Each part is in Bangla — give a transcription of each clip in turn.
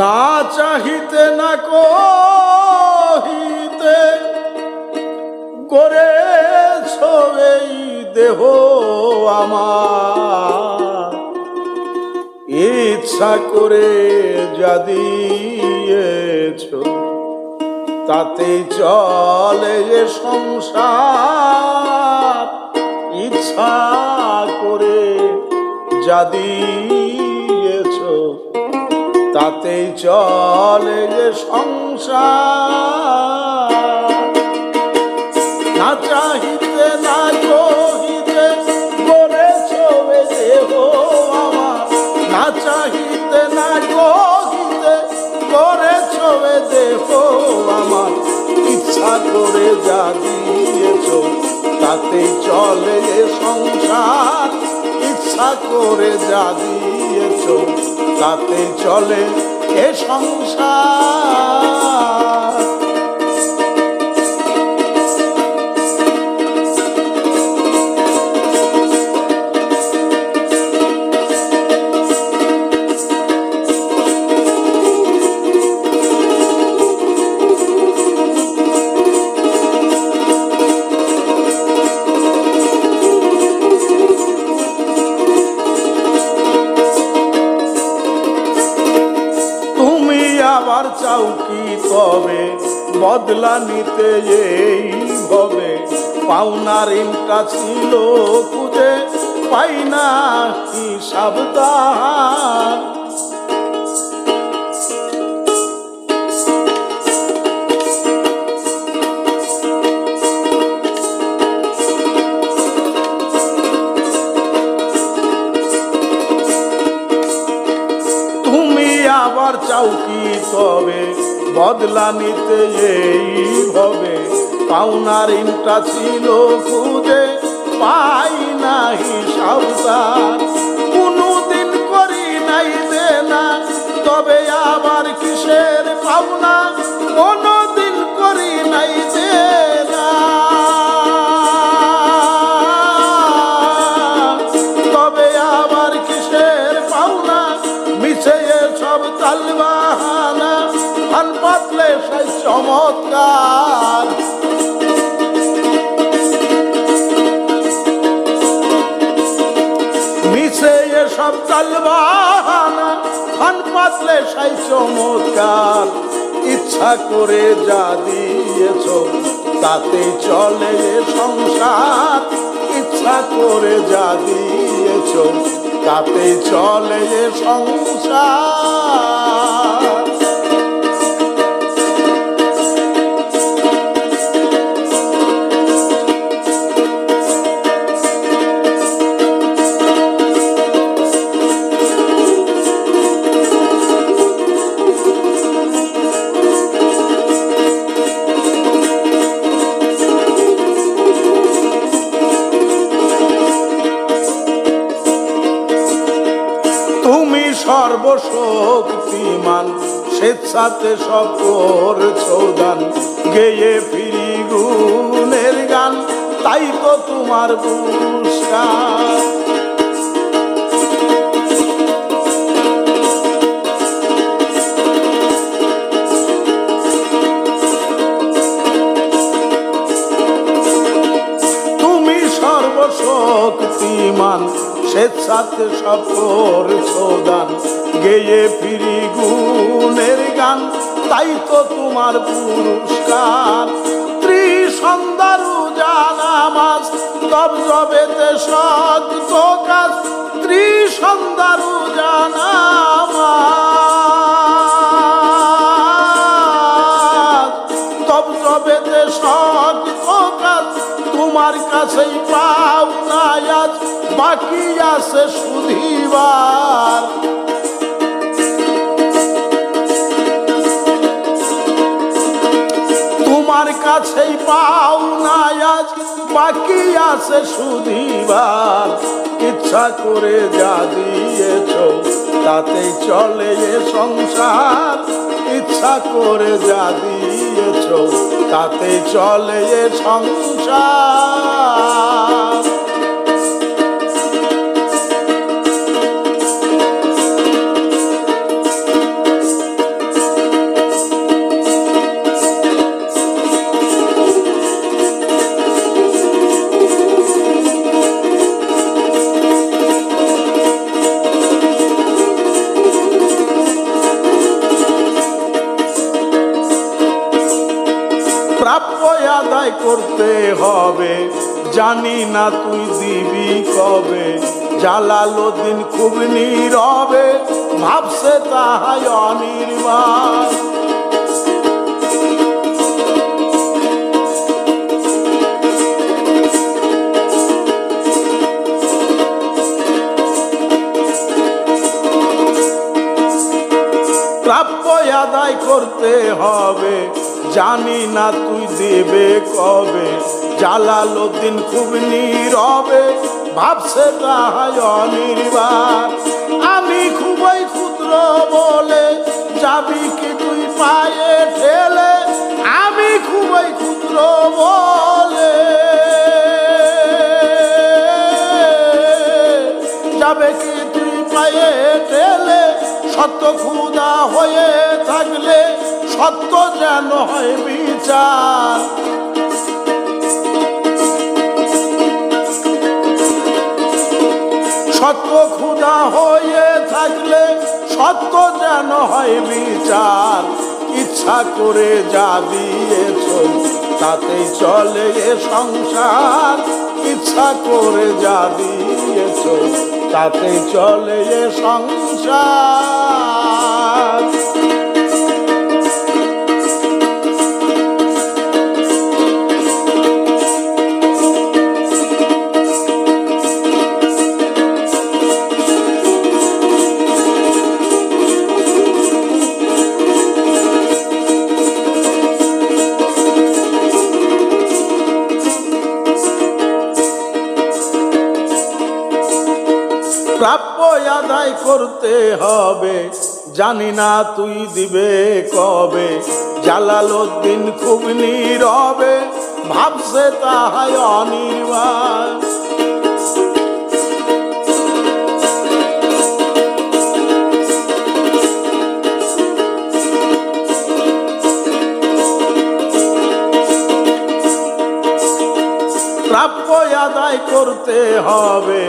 না চাহিতে না কহিতে করে এই দেহ আমার। ইচ্ছা করে যা দিয়েছ তাতে চলে যে সংসার। ইচ্ছা করে যা তাতেই চলে যে সংসার। না চাহিতে না চাহিতে না আমার। ইচ্ছা করে যা দিয়েছ তাতে চলে সংসার। ইচ্ছা করে যা দিয়েছ তাতে চলে এ সংসার। বদলা নিতে এই হবে পাওনার ইনটা ছিল খুঁজে পাই না হিসাব তাহার তুমি আবার চাও কি তবে বদলা নিতে এই হবে পাওনার ইনটা ছিল খুঁজে, পাই নাহি সাবধান। কোনোদিন করি নাই দে না তবে আবার কিসের পাওনা? চমৎকার মিছে সব তালবাহানা ফান ইচ্ছা করে যা দিয়েছ, তাতে চলে সংসার। ইচ্ছা করে যা দিয়েছ, তাতে চলে সংসার। সর্বশক্তিমান স্বেচ্ছাতে সকর চৌদান দান গেয়ে ফিরি গুণের গান তাই তো তোমার পুরস্কার। স্বেচ্ছাতে সফর সোদান, গেয়ে ফিরি গুণের গান, তাই তো তোমার পুরস্কার। ত্রিসন্ধ্যারু জানামাজ তব জবেতে তো কাজ ত্রিসন্ধ্যারু বাকি আছে সুধিবার। তোমার কাছেই পাও না আজ বাকি আছে সুধিবার। ইচ্ছা করে যা দিয়েছ, তাতেই চলে এ সংসার। ইচ্ছা করে যা দিয়েছ তাতে চলে এ সংসার। করতে হবে। জানি না তুই দিবি কবে। জালালুদ্দিন খুব নীরবে, ভাবছে তাহাই অনির্বাণ। আদায় করতে হবে। জানি না তুই দেবে কবে। জালালুদ্দিন খুব নীরবে, ভাবছে তাহাই অনির্বাণ। আমি খুবই ক্ষুদ্র বলে যাবি কি তুই পায়ে ঠেলে? আমি খুবই ক্ষুদ্র বলে যাবে কি তুই পায়ে ঠেলে? সত্য ক্ষুদা হয়ে থাকলে সত্য যেন হয় বিচার। সত্য ক্ষুদা হয়ে থাকলে সত্য যেন হয় বিচার। ইচ্ছা করে যা দিয়েছ, তাতেই চলে এ সংসার। ইচ্ছা করে যা দিয়েছ, তাতেই চলে এ সংসার। আদায় করতে হবে। জানি না তুই দিবে কবে। জালালুদ্দিন খুব নীরবে, ভাবছে তাহাই অনির্বাণ। প্রাপ্য আদায় করতে হবে।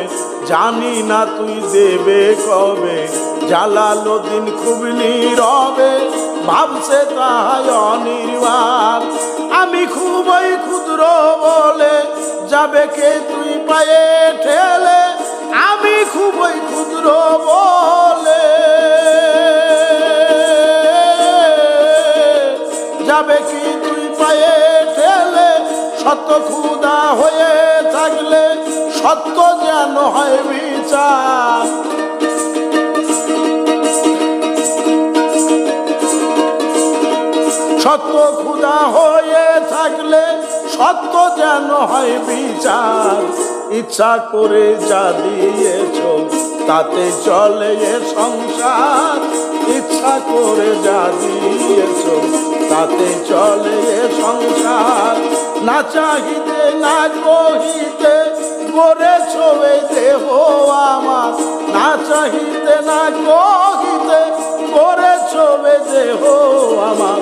জানি না তুই দেবে কবে। জালালুদ্দিন খুব নীরবে, ভাবছে তাহাই অনির্বাণ। আমি খুবই ক্ষুদ্র বলে, যাবে কে তুই পায়ে ঠেলে? আমি খুবই ক্ষুদ্র বলে। যাবে কি তুই পায়ে ঠেলে? সত্য ক্ষুদা হয়ে থাকলে সত্য যেন হয় বিচার। সত্য ক্ষুদা হয়ে থাকলে সত্য যেন হয় বিচার। ইচ্ছা করে যা দিয়েছ, তাতে চলে সংসার। ইচ্ছা করে যা দিয়েছ, তাতে চলে সংসার। না চাহিতে, না গহিতে করেছ এই দেহ আমার। না চাহিতে, না গহিতে করেছ এ দেহ আমার।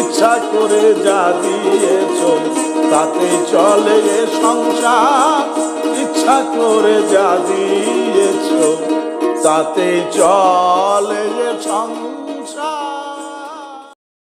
ইচ্ছা করে যা দিয়েছ, তাতে চলে এ সংসার। ইচ্ছা করে যা দিয়েছ, তাতে চলে এ সংসার।